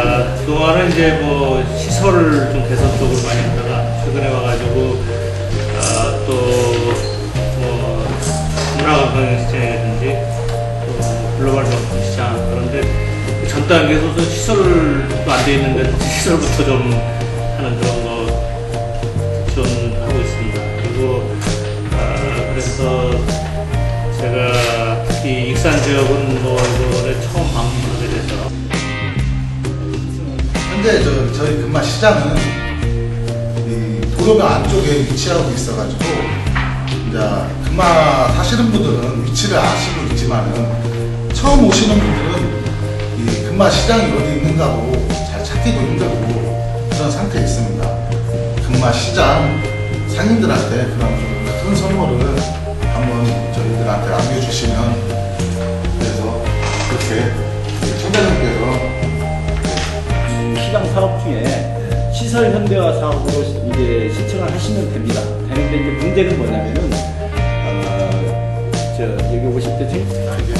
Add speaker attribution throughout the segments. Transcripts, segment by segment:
Speaker 1: 아, 그동안은 이제 뭐 시설을 좀 개선 쪽으로 많이 하다가 최근에 와가지고 아, 또뭐 문화관광 시장이라든지 또 글로벌 명품 시장 그런데 전 단계에서도 시설도 안돼 있는데 시설부터 좀 하는 그런 거 지원하고 있습니다. 그리고 아, 그래서 제가 특히 익산 지역은 뭐 이번에 처음
Speaker 2: 현재 저, 저희 금마 시장은 이 도로변 안쪽에 위치하고 있어가지고 이제 금마 사시는 분들은 위치를 아시고 있지만은 처음 오시는 분들은 이 금마 시장이 어디 있는가고 잘 찾기도 힘들고 그런 상태에 있습니다. 금마 시장 상인들한테 그런 좀 큰 선물을
Speaker 3: 시설 현대화 사업으로 이제 신청을 하시면 됩니다. 되는데 이제 문제는 뭐냐면은 어, 저 여기 오실 때 지금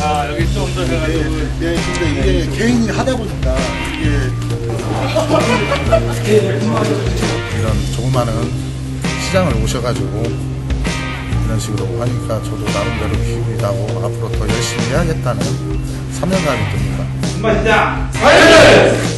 Speaker 1: 아 여기 좀더 해가지고
Speaker 2: 네, 근데 이게 개인이 하다 보니까 이게 이런 조그마한 시장을 오셔가지고 이런 식으로 하니까 저도 나름대로 기분이 나고 앞으로 더 열심히 해야겠다는 사명감이 듭니다.
Speaker 1: 금마시장 파이팅!